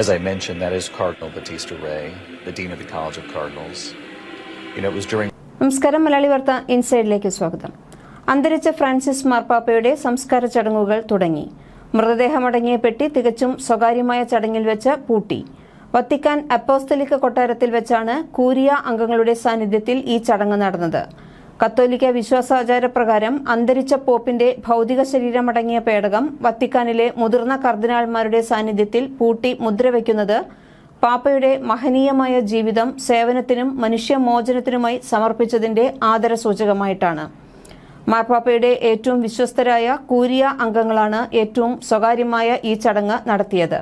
As I mentioned, that is Cardinal Batista Ray, the Dean of the College of Cardinals. You know, it was during നമസ്കാരം മലയാളി വാർത്ത ഇൻസൈഡിലേക്ക് സ്വാഗതം. അന്തരിച്ച Francis മാർപ്പാപ്പയുടെ സംസ്കാര ചടങ്ങുകൾ തുടങ്ങി. മൃതദേഹമടങ്ങിയ പെട്ടി തികച്ചും സ്വകാര്യമായ ചടങ്ങിൽ വെച്ച് പൂട്ടി. വത്തിക്കാൻ അപ്പോസ്തലിക്ക കൊട്ടാരത്തിൽ വെച്ചാണ് കൂരിയ അംഗങ്ങളുടെ സാന്നിധ്യത്തിൽ ഈ ചടങ്ങ് നടന്നത്. കത്തോലിക്ക വിശ്വാസാചാരപ്രകാരം അന്തരിച്ച പോപ്പിന്റെ ഭൗതിക ശരീരമടങ്ങിയ പേടകം വത്തിക്കാനിലെ മുതിർന്ന കർദിനാൾമാരുടെ സാന്നിധ്യത്തിൽ പൂട്ടി മുദ്രവെക്കുന്നത് പാപ്പയുടെ മഹനീയമായ ജീവിതം സേവനത്തിനും മനുഷ്യമോചനത്തിനുമായി സമർപ്പിച്ചതിന്റെ ആദരസൂചകമായിട്ടാണ്. മാർപ്പാപ്പയുടെ ഏറ്റവും വിശ്വസ്തരായ കൂരിയ അംഗങ്ങളാണ് ഏറ്റവും സ്വകാര്യമായ ഈ ചടങ്ങ് നടത്തിയത്.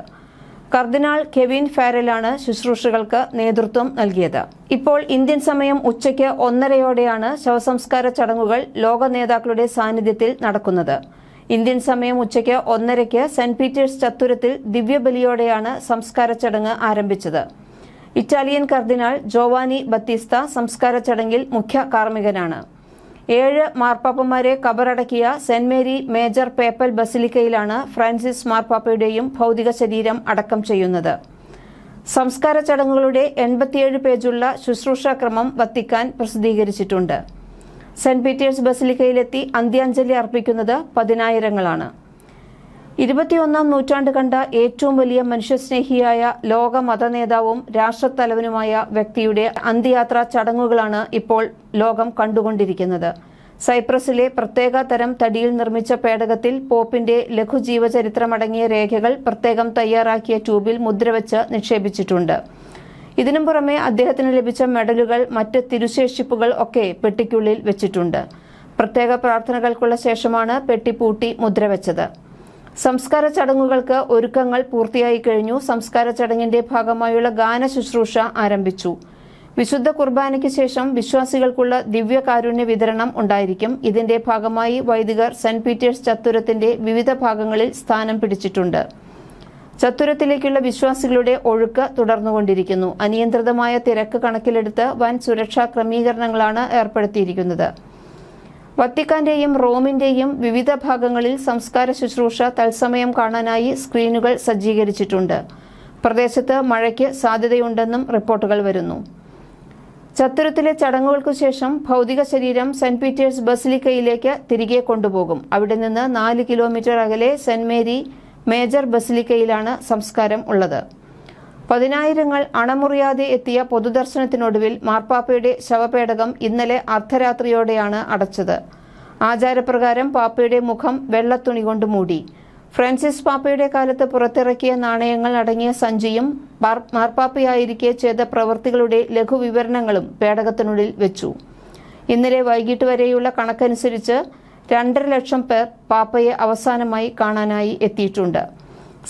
കർദിനാൾ കെവിൻ ഫാരലാണ് ശുശ്രൂഷകൾക്ക് നേതൃത്വം നൽകിയത്. ഇപ്പോൾ ഇന്ത്യൻ സമയം ഉച്ചയ്ക്ക് ഒന്നരയോടെയാണ് ശവസംസ്കാര ചടങ്ങുകൾ ലോക നേതാക്കളുടെ സാന്നിധ്യത്തിൽ നടക്കുന്നത്. ഇന്ത്യൻ സമയം ഉച്ചയ്ക്ക് ഒന്നരയ്ക്ക് സെന്റ് പീറ്റേഴ്സ് ചത്തുരത്തിൽ ദിവ്യബലിയോടെയാണ് സംസ്കാര ചടങ്ങ് ആരംഭിച്ചത്. ഇറ്റാലിയൻ കർദിനാൾ ജോവാനി ബത്തിസ്ത സംസ്കാര ചടങ്ങിൽ മുഖ്യ കാർമ്മികനാണ്. ഏഴ് മാർപ്പാപ്പമാരെ കബറടക്കിയ സെന്റ് മേരി മേജർ പേപ്പൽ ബസിലിക്കയിലാണ് ഫ്രാൻസിസ് മാർപ്പാപ്പയുടെയും ഭൗതിക ശരീരം അടക്കം ചെയ്യുന്നത്. സംസ്കാര ചടങ്ങുകളുടെ എൺപത്തിയേഴ് പേജുള്ള ശുശ്രൂഷാക്രമം വത്തിക്കാൻ പ്രസിദ്ധീകരിച്ചിട്ടുണ്ട്. സെന്റ് പീറ്റേഴ്സ് ബസിലിക്കയിലെത്തി അന്ത്യാഞ്ജലി അർപ്പിക്കുന്നത് പതിനായിരങ്ങളാണ്. ഇരുപത്തിയൊന്നാം നൂറ്റാണ്ട് കണ്ട ഏറ്റവും വലിയ മനുഷ്യസ്നേഹിയായ ലോക മതനേതാവും രാഷ്ട്രത്തലവനുമായ വ്യക്തിയുടെ അന്ത്യയാത്രാ ചടങ്ങുകളാണ് ഇപ്പോൾ ലോകം കണ്ടുകൊണ്ടിരിക്കുന്നത്. സൈപ്രസിലെ പ്രത്യേക തരം തടിയിൽ നിർമ്മിച്ച പേടകത്തിൽ പോപ്പിന്റെ ലഘുജീവചരിത്രമടങ്ങിയ രേഖകൾ പ്രത്യേകം തയ്യാറാക്കിയ ട്യൂബിൽ മുദ്രവെച്ച് നിക്ഷേപിച്ചിട്ടുണ്ട്. ഇതിനും പുറമെ അദ്ദേഹത്തിന് ലഭിച്ച മെഡലുകൾ മറ്റ് തിരുശേഷിപ്പുകൾ ഒക്കെ പെട്ടിക്കുള്ളിൽ വെച്ചിട്ടുണ്ട്. പ്രത്യേക പ്രാർത്ഥനകൾക്കുള്ള ശേഷമാണ് പെട്ടി പൂട്ടി മുദ്രവെച്ചത് സംസ്കാര ചടങ്ങുകൾക്ക് ഒരുക്കങ്ങൾ പൂർത്തിയായി കഴിഞ്ഞു. സംസ്കാര ചടങ്ങിന്റെ ഭാഗമായുള്ള ഗാന ശുശ്രൂഷ ആരംഭിച്ചു. വിശുദ്ധ കുർബാനയ്ക്ക് ശേഷം വിശ്വാസികൾക്കുള്ള ദിവ്യകാരുണ്യ വിതരണം ഉണ്ടായിരിക്കും. ഇതിന്റെ ഭാഗമായി വൈദികർ സെന്റ് പീറ്റേഴ്സ് ചത്തുരത്തിന്റെ വിവിധ ഭാഗങ്ങളിൽ സ്ഥാനം പിടിച്ചിട്ടുണ്ട്. ചത്തുരത്തിലേക്കുള്ള വിശ്വാസികളുടെ ഒഴുക്ക് തുടർന്നുകൊണ്ടിരിക്കുന്നു. അനിയന്ത്രിതമായ തിരക്ക് കണക്കിലെടുത്ത് വൻ സുരക്ഷാ ക്രമീകരണങ്ങളാണ് ഏർപ്പെടുത്തിയിരിക്കുന്നത്. വത്തിക്കാന്റെയും റോമിന്റെയും വിവിധ ഭാഗങ്ങളിൽ സംസ്കാര ശുശ്രൂഷ തത്സമയം കാണാനായി സ്ക്രീനുകൾ സജ്ജീകരിച്ചിട്ടുണ്ട്. പ്രദേശത്ത് മഴയ്ക്ക് സാധ്യതയുണ്ടെന്നും റിപ്പോർട്ടുകൾ വരുന്നു. ചത്തുരത്തിലെ ചടങ്ങുകൾക്കു ശേഷം ഭൗതിക ശരീരം സെന്റ് പീറ്റേഴ്സ് ബസിലിക്കയിലേക്ക് തിരികെ കൊണ്ടുപോകും. അവിടെ നിന്ന് നാല് കിലോമീറ്റർ അകലെ സെന്റ് മേരി മേജർ ബസിലിക്കയിലാണ് സംസ്കാരം ഉള്ളത്. പതിനായിരങ്ങൾ അണമുറിയാതെ എത്തിയ പൊതുദർശനത്തിനൊടുവിൽ മാർപ്പാപ്പയുടെ ശവപേടകം ഇന്നലെ അർദ്ധരാത്രിയോടെയാണ് അടച്ചത്. ആചാരപ്രകാരം പാപ്പയുടെ മുഖം വെള്ളത്തുണി കൊണ്ട് മൂടി. ഫ്രാൻസിസ് പാപ്പയുടെ കാലത്ത് പുറത്തിറക്കിയ നാണയങ്ങൾ അടങ്ങിയ സഞ്ചിയും മാർപ്പാപ്പയായിരിക്കെ ചെയ്ത പ്രവൃത്തികളുടെ ലഘുവിവരണങ്ങളും പേടകത്തിനുള്ളിൽ വെച്ചു. ഇന്നലെ വൈകിട്ട് വരെയുള്ള കണക്കനുസരിച്ച് രണ്ടര ലക്ഷം പേർ പാപ്പയെ അവസാനമായി കാണാനായി എത്തിയിട്ടുണ്ട്.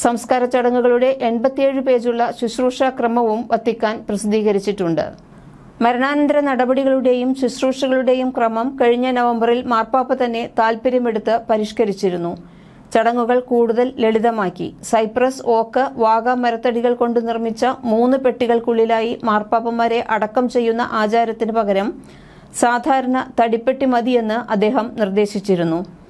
സംസ്കാര ചടങ്ങുകളുടെ എൺപത്തിയേഴ് പേജുള്ള ശുശ്രൂഷാ ക്രമവും വത്തിക്കാൻ പ്രസിദ്ധീകരിച്ചിട്ടുണ്ട്. മരണാനന്തര നടപടികളുടെയും ശുശ്രൂഷകളുടെയും ക്രമം കഴിഞ്ഞ നവംബറിൽ മാർപ്പാപ്പ തന്നെ താൽപര്യമെടുത്ത് പരിഷ്കരിച്ചിരുന്നു. ചടങ്ങുകൾ കൂടുതൽ ലളിതമാക്കി. സൈപ്രസ് ഓക്ക് വാഗ മരത്തടികൾ കൊണ്ട് നിർമ്മിച്ച മൂന്ന് പെട്ടികൾക്കുള്ളിലായി മാർപ്പാപ്പന്മാരെ അടക്കം ചെയ്യുന്ന ആചാരത്തിന് പകരം സാധാരണ തടിപ്പെട്ടി മതിയെന്ന് അദ്ദേഹം നിർദ്ദേശിച്ചിരുന്നു.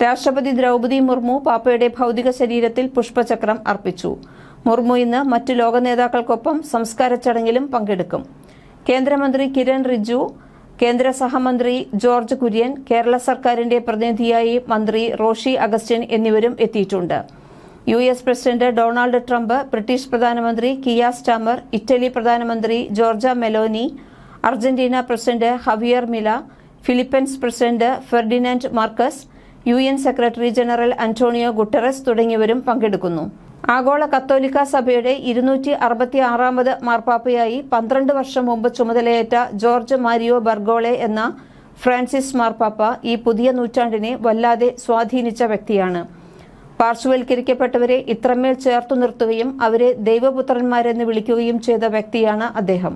രാഷ്ട്രപതി ദ്രൗപദി മുർമു പാപ്പയുടെ ഭൗതിക ശരീരത്തിൽ പുഷ്പചക്രം അർപ്പിച്ചു. മുർമു ഇന്ന് മറ്റു ലോക നേതാക്കൾക്കൊപ്പം സംസ്കാര ചടങ്ങിലും പങ്കെടുക്കും. കേന്ദ്രമന്ത്രി കിരൺ റിജു കേന്ദ്ര സഹമന്ത്രി ജോർജ് കുര്യൻ കേരള സർക്കാരിന്റെ പ്രതിനിധിയായി മന്ത്രി റോഷി അഗസ്റ്റിൻ എന്നിവരും എത്തിയിട്ടുണ്ട്. U S president Donald Trump British പ്രധാനമന്ത്രി കിയ സ്റ്റാമർ ഇറ്റലി പ്രധാനമന്ത്രി Giorgia Meloni Argentina president Javier Milei Philippines president Ferdinand Marcos U N secretary general Antonio Guterres തുടങ്ങിയവരും പങ്കെടുക്കുന്നു. ആഗോള കത്തോലിക്ക സഭയുടെ ഇരുന്നൂറ്റി അറുപത്തി ആറാമത് മാർപ്പാപ്പയായി പന്ത്രണ്ട് വർഷം മുമ്പ് ചുമതലയേറ്റ ജോർജ് മാരിയോ ബർഗോളെ എന്ന ഫ്രാൻസിസ് മാർപ്പാപ്പ ഈ പുതിയ നൂറ്റാണ്ടിനെ വല്ലാതെ സ്വാധീനിച്ച വ്യക്തിയാണ്. പാർശ്വവൽക്കരിക്കപ്പെട്ടവരെ ഇത്രമേൽ ചേർത്തു നിർത്തുകയും അവരെ ദൈവപുത്രന്മാരെന്ന് വിളിക്കുകയും ചെയ്ത വ്യക്തിയാണ് അദ്ദേഹം.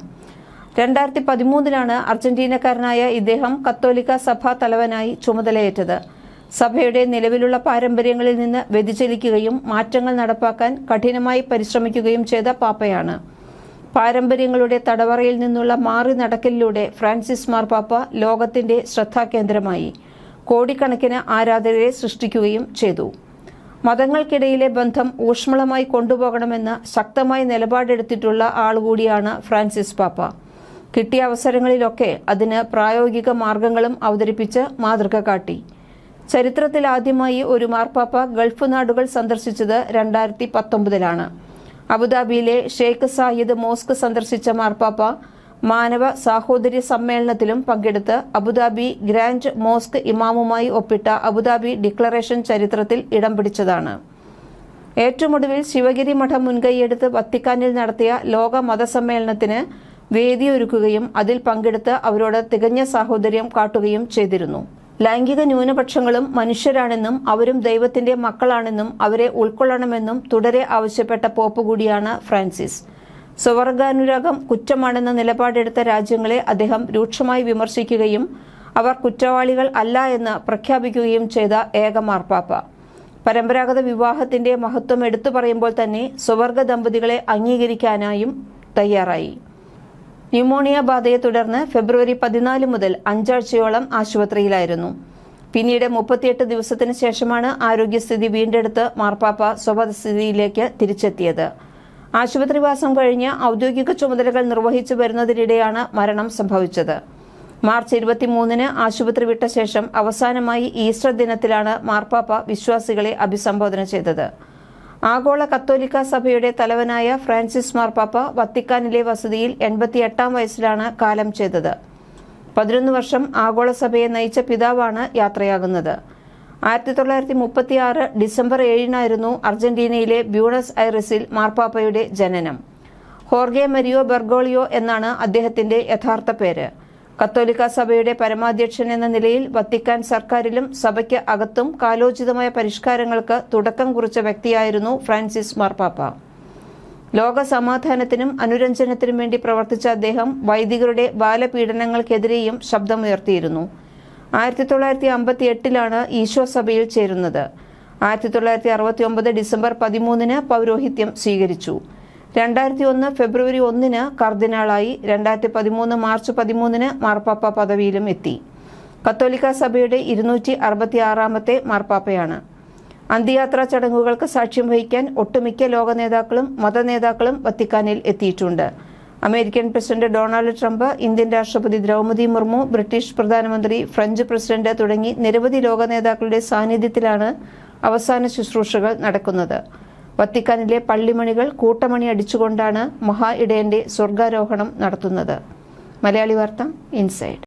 രണ്ടായിരത്തി പതിമൂന്നിലാണ് അർജന്റീനക്കാരനായ ഇദ്ദേഹം കത്തോലിക്ക സഭാ തലവനായി ചുമതലയേറ്റത്. സഭയുടെ നിലവിലുള്ള പാരമ്പര്യങ്ങളിൽ നിന്ന് വ്യതിചലിക്കുകയും മാറ്റങ്ങൾ നടപ്പാക്കാൻ കഠിനമായി പരിശ്രമിക്കുകയും ചെയ്ത പാപ്പയാണ്. പാരമ്പര്യങ്ങളുടെ തടവറയിൽ നിന്നുള്ള മാറി നടക്കലിലൂടെ ഫ്രാൻസിസ് മാർപ്പാപ്പ ലോകത്തിന്റെ ശ്രദ്ധാകേന്ദ്രമായി കോടിക്കണക്കിന് ആരാധകരെ സൃഷ്ടിക്കുകയും ചെയ്തു. മതങ്ങൾക്കിടയിലെ ബന്ധം ഊഷ്മളമായി കൊണ്ടുപോകണമെന്ന് ശക്തമായി നിലപാടെടുത്തിട്ടുള്ള ആളുകൂടിയാണ് ഫ്രാൻസിസ് പാപ്പ. കിട്ടിയ അവസരങ്ങളിലൊക്കെ അതിന് പ്രായോഗിക മാർഗങ്ങളും അവതരിപ്പിച്ച് മാതൃക കാട്ടി. ചരിത്രത്തിൽ ആദ്യമായി ഒരു മാർപ്പാപ്പ ഗൾഫ് നാടുകൾ സന്ദർശിച്ചത് രണ്ടായിരത്തി പത്തൊമ്പതിലാണ് അബുദാബിയിലെ ഷെയ്ഖ് സായിദ് മോസ്ക് സന്ദർശിച്ച മാർപ്പാപ്പ മാനവ സാഹോദര്യ സമ്മേളനത്തിലും പങ്കെടുത്ത് അബുദാബി ഗ്രാൻഡ് മോസ്ക് ഇമാമുമായി ഒപ്പിട്ട അബുദാബി ഡിക്ലറേഷൻ ചരിത്രത്തിൽ ഇടം പിടിച്ചതാണ്. ഏറ്റവുമൊടുവിൽ ശിവഗിരി മഠം മുൻകൈയെടുത്ത് വത്തിക്കാനിൽ നടത്തിയ ലോക മതസമ്മേളനത്തിന് വേദിയൊരുക്കുകയും അതിൽ പങ്കെടുത്ത് അവരോട് തികഞ്ഞ സാഹോദര്യം കാട്ടുകയും ചെയ്തിരുന്നു. ലൈംഗിക ന്യൂനപക്ഷങ്ങളും മനുഷ്യരാണെന്നും അവരും ദൈവത്തിന്റെ മക്കളാണെന്നും അവരെ ഉൾക്കൊള്ളണമെന്നും തുടരെ ആവശ്യപ്പെട്ട പോപ്പ് കൂടിയാണ് ഫ്രാൻസിസ്. സ്വവർഗാനുരാഗം കുറ്റമാണെന്ന നിലപാടെടുത്ത രാജ്യങ്ങളെ അദ്ദേഹം രൂക്ഷമായി വിമർശിക്കുകയും അവർ കുറ്റവാളികൾ അല്ല എന്ന് പ്രഖ്യാപിക്കുകയും ചെയ്ത ഏക മാർപ്പാപ്പ. പരമ്പരാഗത വിവാഹത്തിന്റെ മഹത്വം എടുത്തു പറയുമ്പോൾ തന്നെ സ്വവർഗ ദമ്പതികളെ അംഗീകരിക്കാനായും തയ്യാറായി. ന്യൂമോണിയ ബാധയെ തുടർന്ന് ഫെബ്രുവരി പതിനാല് മുതൽ അഞ്ചാഴ്ചയോളം ആശുപത്രിയിലായിരുന്നു. പിന്നീട് മുപ്പത്തിയെട്ട് ദിവസത്തിന് ശേഷമാണ് ആരോഗ്യസ്ഥിതി വീണ്ടെടുത്ത് മാർപ്പാപ്പ സ്വപദസ്ഥിതിയിലേക്ക് തിരിച്ചെത്തിയത്. ആശുപത്രിവാസം കഴിഞ്ഞ് ഔദ്യോഗിക ചുമതലകൾ നിർവഹിച്ചു വരുന്നതിനിടെയാണ് മരണം സംഭവിച്ചത്. മാർച്ച് ഇരുപത്തിമൂന്നിന് ആശുപത്രി വിട്ട ശേഷം അവസാനമായി ഈസ്റ്റർ ദിനത്തിലാണ് മാർപ്പാപ്പ വിശ്വാസികളെ അഭിസംബോധന ചെയ്തത്. ആഗോള കത്തോലിക്ക സഭയുടെ തലവനായ ഫ്രാൻസിസ് മാർപ്പാപ്പ വത്തിക്കാനിലെ വസതിയിൽ എൺപത്തിയെട്ടാം വയസ്സിലാണ് കാലം ചെയ്തത്. പതിനൊന്ന് വർഷം ആഗോള സഭയെ നയിച്ച പിതാവാണ് യാത്രയാകുന്നത്. ആയിരത്തി തൊള്ളായിരത്തി മുപ്പത്തി ആറ് ഡിസംബർ ഏഴിനായിരുന്നു അർജന്റീനയിലെ ബ്യൂണസ് ഐറിസിൽ മാർപ്പാപ്പയുടെ ജനനം. ഹോർഗെ മരിയോ ബെർഗോളിയോ എന്നാണ് അദ്ദേഹത്തിന്റെ യഥാർത്ഥ പേര്. കത്തോലിക്ക സഭയുടെ പരമാധ്യക്ഷൻ എന്ന നിലയിൽ വത്തിക്കാൻ സർക്കാരിലും സഭയ്ക്ക് അകത്തും കാലോചിതമായ പരിഷ്കാരങ്ങൾക്ക് തുടക്കം കുറിച്ച വ്യക്തിയായിരുന്നു ഫ്രാൻസിസ് മാർപ്പാപ്പ. ലോക സമാധാനത്തിനും അനുരഞ്ജനത്തിനും വേണ്ടി പ്രവർത്തിച്ച അദ്ദേഹം വൈദികരുടെ ബാലപീഡനങ്ങൾക്കെതിരെയും ശബ്ദമുയർത്തിയിരുന്നു. ആയിരത്തി തൊള്ളായിരത്തി അമ്പത്തി എട്ടിലാണ് ഈശോ സഭയിൽ ചേരുന്നത്. ആയിരത്തി തൊള്ളായിരത്തി അറുപത്തി ഒമ്പത് ഡിസംബർ പതിമൂന്നിന് പൗരോഹിത്യം സ്വീകരിച്ചു. രണ്ടായിരത്തി ഒന്ന് ഫെബ്രുവരി ഒന്നിന് കർദിനാളായി രണ്ടായിരത്തി പതിമൂന്ന് മാർച്ച് പതിമൂന്നിന് മാർപ്പാപ്പ പദവിയിലും എത്തി. കത്തോലിക്ക സഭയുടെ ഇരുന്നൂറ്റി അറുപത്തി ആറാമത്തെ മാർപ്പാപ്പയാണ്. അന്ത്യയാത്രാ ചടങ്ങുകൾക്ക് സാക്ഷ്യം വഹിക്കാൻ ഒട്ടുമിക്ക ലോക നേതാക്കളും മതനേതാക്കളും വത്തിക്കാനിൽ എത്തിയിട്ടുണ്ട്. American president Donald Trump Indian രാഷ്ട്രപതി ദ്രൗപദി മുർമു ബ്രിട്ടീഷ് പ്രധാനമന്ത്രി ഫ്രഞ്ച് പ്രസിഡന്റ് തുടങ്ങി നിരവധി ലോക നേതാക്കളുടെ സാന്നിധ്യത്തിലാണ് അവസാന ശുശ്രൂഷകൾ നടക്കുന്നത്. വത്തിക്കാനിലെ പള്ളിമണികൾ കൂട്ടമണി അടിച്ചുകൊണ്ടാണ് മഹാ ഇടയന്റെ സ്വർഗാരോഹണം നടത്തുന്നത്. മലയാളി വാർത്ത ഇൻസൈഡ്.